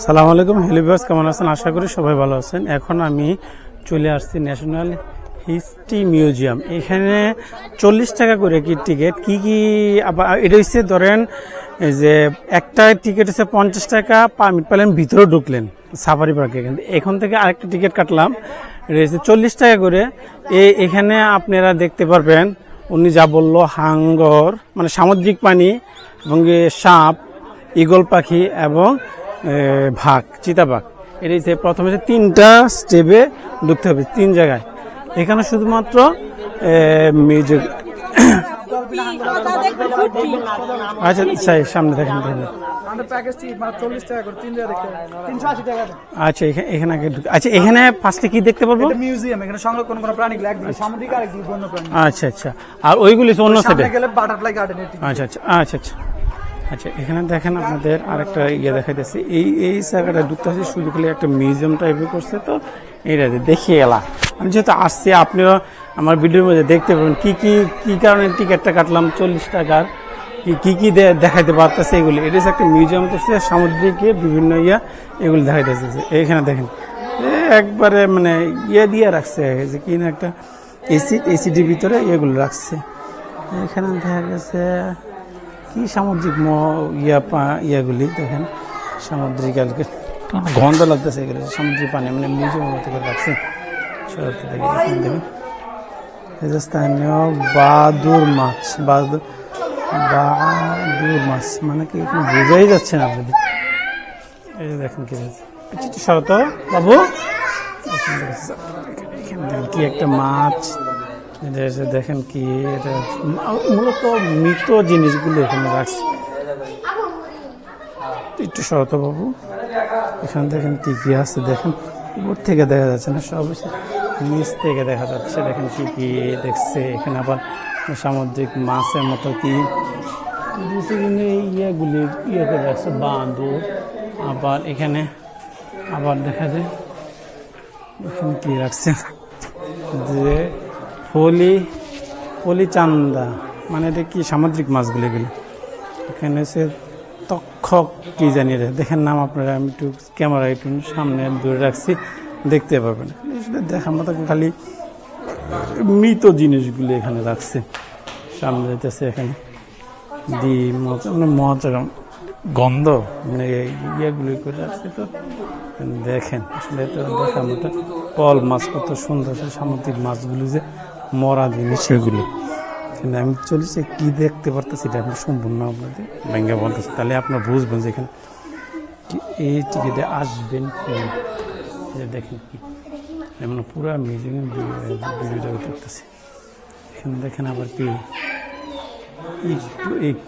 সালাম আলাইকুম হেলিবাস কেমন আছেন? আশা করি সবাই ভালো আছেন। এখন আমি চলে আসছি ন্যাশনাল হিস্ট্রি মিউজিয়াম এখানে চল্লিশ টাকা করে কি টিকিট কি কি এটা হচ্ছে ধরেন যে একটা টিকিট হচ্ছে পঞ্চাশ টাকা পারমিট পেলেন, ভিতরে ঢুকলেন সাফারি পার্কে কিন্তু এখান থেকে আরেকটা টিকিট কাটলাম। এটা হচ্ছে চল্লিশ টাকা করে। এখানে আপনারা দেখতে পারবেন, উনি যা বলল, হাঙ্গর মানে সামুদ্রিক পানি, এবং সাপ, ঈগল পাখি, এবং ভাগ চিতাবাঘ এটা হচ্ছে প্রথমে যে তিনটা স্টেপে ঢুকতে হবে তিন জায়গায়। এখানে শুধুমাত্র মিউজিক। আচ্ছা আচ্ছা সামনে দেখেন করে। আচ্ছা এখানে আচ্ছা এখানে ফার্স্টে কি দেখতে পারব? মিউজিয়াম এখানে সংরক্ষণ করা প্রাণীগুলো সামুদ্রিক আর বন্য প্রাণী। আচ্ছা আচ্ছা। আর ওইগুলি অন্য সাইডে গেলে বাটারফ্লাই গার্ডেন আচ্ছা আচ্ছা আচ্ছা আচ্ছা। আচ্ছা এখানে দেখেন আপনাদের আরেকটা ইয়ে দেখাইতেছে। এই এই জায়গাটা ঢুকতে আসছে শুধু খালি একটা মিউজিয়াম টাইপের করছে তো। এইটা দেখিয়ে এলাম আমি যেহেতু আসছি, আপনিও আমার ভিডিওর মধ্যে দেখতে পাবেন কি কি, কী কারণে টিকিটটা কাটলাম চল্লিশ টাকার। কি, কী দেখাইতে পারতেছে এগুলি। এটা একটা মিউজিয়াম করছে, সামুদ্রিকে বিভিন্ন ইয়া, এগুলি দেখাইতেছে। এইখানে দেখেন। একবারে মানে ইয়ে দিয়ে রাখছে যে কি না একটা এসি এসিডির ভিতরে এগুলো রাখছে। এখানে দেখা গেছে কি সামুদ্রিক ইয়া ইয়াগুলি দেখেন, সামুদ্রিক আর কি। গন্ধ লাগতেছে এগুলো, সামুদ্রিক পানি মানে দেখি দেখেন এই স্থানীয় বাদুর মাছ বাদুর বাদুর মাছ মানে কি এখানে বোঝাই যাচ্ছে না আপনাদের। এই যে দেখেন কি বাবু। কি একটা মাছ দেখেন কি এটা মূলত মৃত জিনিসগুলো এখানে রাখছে। একটু সরত বাবু, এখানে দেখেন কি কি আছে, দেখেন। উপর থেকে দেখা যাচ্ছে না, সব নিচ থেকে দেখা যাচ্ছে, দেখেন কি কি দেখছে। এখানে আবার সামুদ্রিক মাছের মতো কি। ইয়েগুলি ইয়ে করে রাখছে, বাঁদর। আবার এখানে আবার দেখা যায়, এখানে কি রাখছে? যে ফলি ফলি চান্দা মানে এটা কি সামুদ্রিক মাছগুলো এগুলো? এখানে সে তক্ষক কি জানি রে, দেখেন নাম আপনারা, আমি একটু ক্যামেরা একটু সামনে দূরে রাখছি, দেখতে পাবেন দেখার মতো খালি মৃত জিনিসগুলো এখানে রাখছে। সামনে যেতেছে এখানে ডিম মজা মানে মজা গন্ধ মানে ইয়েগুলি করে রাখছে তো। দেখেন, আসলে তো দেখার মতো। পল মাছ কত সুন্দর, সামুদ্রিক মাছগুলি যে মরা জিনিস সেগুলি। কিন্তু আমি চলেছি কি দেখতে পারতেছি এটা আমি সম্পূর্ণ আপনাদের ব্যাঙ্গে বলতেছি। তাহলে আপনার বুঝবেন যে এখানে এই টিকিটে আসবেন যে দেখেন কি এমন পুরো মিউজিয়ামের ভিডিওটা করতেছি এখানে দেখেন আবার কি ইক টু ইক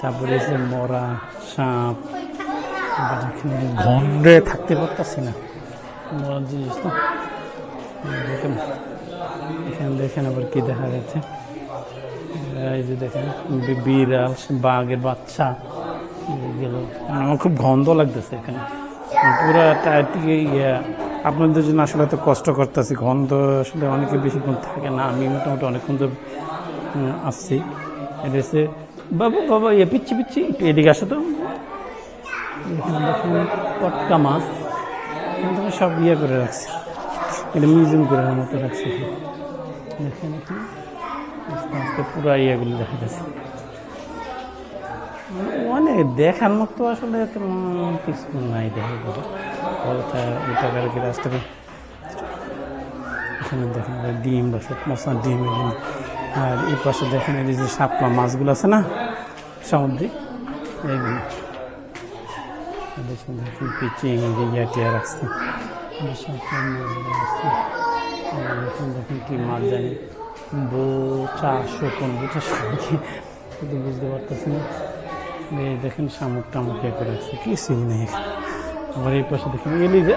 তারপরে এসে মরা সাপ এখানে গন্ধে থাকতে পারতাছি না। মরা জিনিস তো। দেখেন। এখানে দেখেন আবার কি দেখা যাচ্ছে। এই যে দেখেন বিড়াল, বাঘের বাচ্চা। গেল আমার খুব গন্ধ লাগতেছে এখানে। পুরো ইয়ে আপনাদের জন্য আসলে এত কষ্ট করতেছি। গন্ধ আসলে অনেকে বেশিক্ষণ থাকে না। আমি মোটামুটি অনেকক্ষণ তো আসছি। এটা বাবু, বাবা ইয়ে পিচ্ছি পিচ্ছি, একটু এদিকে আসো তো। পটকা মাছ। সব ইয়ে করে রাখছে। এটা মিউজিয়াম করে মতো রাখছে দেখেন এখানে আস্তে আস্তে পুরো ইয়েগুলো দেখা যাচ্ছে। অনেক দেখার মতো আসলে তেমন কিছু নাই দেখা যাবে। ফলটা এটা কি রাস্তা এখানে দেখেন ডিম বসে মশা ডিম আর এই পাশে দেখেন এই যে শাপলা মাছগুলো আছে না? সামুদ্রিক। এইগুলো দেখুন পিচিং ইয়াটিয়া রাখছে। দেখুন কি মাছ জানি বোচা শোকন কি কিন্তু বুঝতে পারতেছি না দেখেন শামুক টামুক ইয়ে করে রাখছে কিছুই নেই। আবার এই পাশে দেখেন এলি যে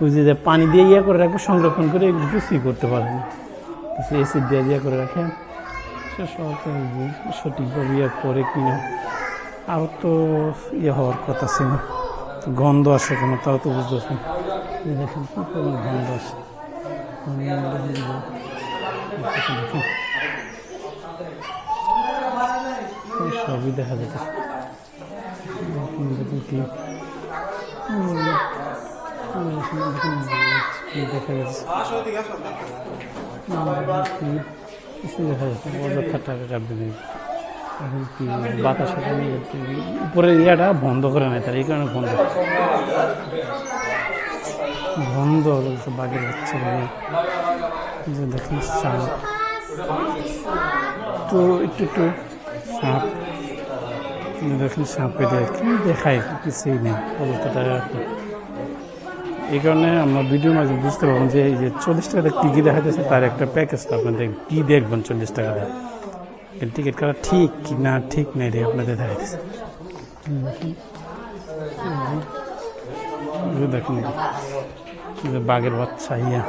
ওই যে পানি দিয়ে ইয়ে করে রাখবে সংরক্ষণ করে এগুলো কিছুই করতে পারে না এসিড দিয়ে ইয়ে করে রাখে সে যে সঠিকভাবে ইয়ে করে কিনা আরও তো ইয়ে হওয়ার কথা ছিল গন্ধ আসে কোনো তাও তো বুঝতেছেন এই দেখেন কি পরিমাণ গন্ধ দেখেন সবই দেখা যাচ্ছে দেখা যাচ্ছে অযথা টাকা কাটবে এখন কি বাতাস এখানে যাচ্ছে। উপরের ইয়াটা বন্ধ করে নেয় তার, এই কারণে বন্ধ। বন্ধ হচ্ছে বাঘের হচ্ছে যে দেখেন, সাপ। তো একটু একটু, সাপ। দেখেন কি দেখায় কিছুই নেই অবস্থাটা। এই কারণে আমরা ভিডিওর মাঝে বুঝতে পারব যে এই যে চল্লিশ টাকাতে টিকিট দেখাতেছে তার একটা প্যাকেজ তো আপনাদের, কি দেখবেন চল্লিশ টাকাতে? টিকিট কাটা ঠিক কি না ঠিক না এটা আপনাদের এই দেখুন বাঘের বাচ্চা, ইয়া।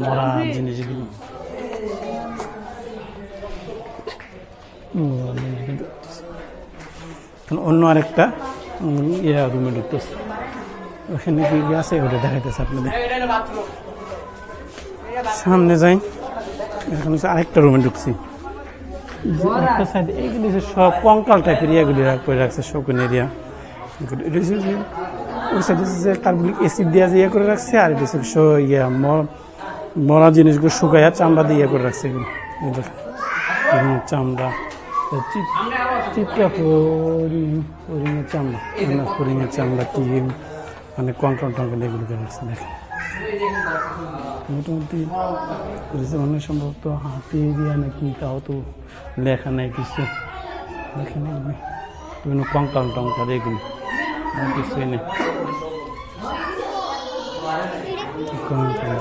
মরা জিনিসগুলো অন্য আরেকটা ইয়া রুমে ঢুকতেছে। ওখানে কি আছে ওটা দেখাইতেছে আপনাদের? সামনে যাই। এখন আরেকটা রুমে ঢুকছি। একটা সাইড এইগুলি সব কঙ্কাল টাইপের ইয়াগুলি করে রাখছে শকুন এরিয়া যে ওই সাইডে হচ্ছে যে কার্বলিক দিয়ে যে ইয়ে করে রাখছে আর এটা হচ্ছে ইয়া মরা জিনিসগুলো শুকাইয়া চামড়া দিয়ে ইয়ে করে রাখছে এগুলো। চামড়া। চামড়া। চামড়া কি? মানে কঙ্কন টঙ্কন এগুলো করে রাখছে দেখেন। মোটামুটি অনেক সম্ভবত হাতি দিয়া নাকি, তাও তো লেখা নাই কিছু। দেখেন এগুলি বিভিন্ন কঙ্কাল টঙ্কাল এগুলি কিছুই নেই।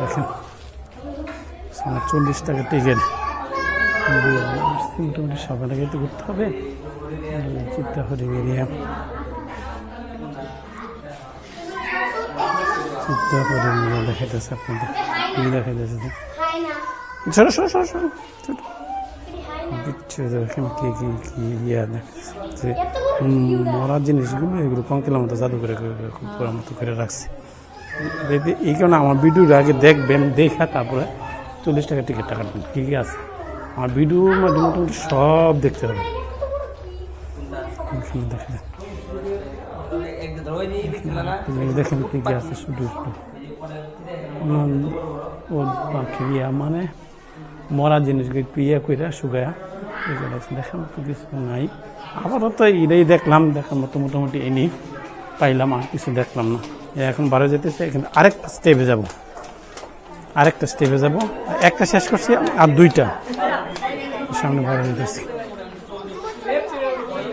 দেখেন। চল্লিশ টাকা টিকিট মোটামুটি সকালে আগে তো করতে হবে। চিত্তা হরিং চিত্তা হরিং এরিয়া দেখাইতেছে আপনাদের। কি দেখাইতেছে সরো সরো সরো সরো। ছোট বিচ্ছু দেখেন কি কি কি ইয়া দেখাচ্ছে মরা জিনিসগুলো এগুলো কঙ্কেলের মতো জাদু করে করে করে খুব করার মতো করে রাখছে। এই- এই কারণে আমার ভিডিওটা আগে দেখবেন দেখা তারপরে চল্লিশ টাকা টিকিটটা কাটবেন। কী কী আছে। আমার ভিডিওর মধ্যে মোটামুটি সব দেখতে দেখেন কি আছে শুধু মানে মরা একটু ইয়া করে শুকায়া এগুলো দেখার মতো কিছু নাই। আবারও তো এটাই দেখলাম, দেখার মতো মোটামুটি এনেই পাইলাম, আর কিছু দেখলাম না। এখন বারো যেতেছে, এখানে আরেকটা স্টেপে যাব। আরেকটা স্টেপে যাব। একটা শেষ করছি, আর দুইটা। সামনে বারো যেতেছি।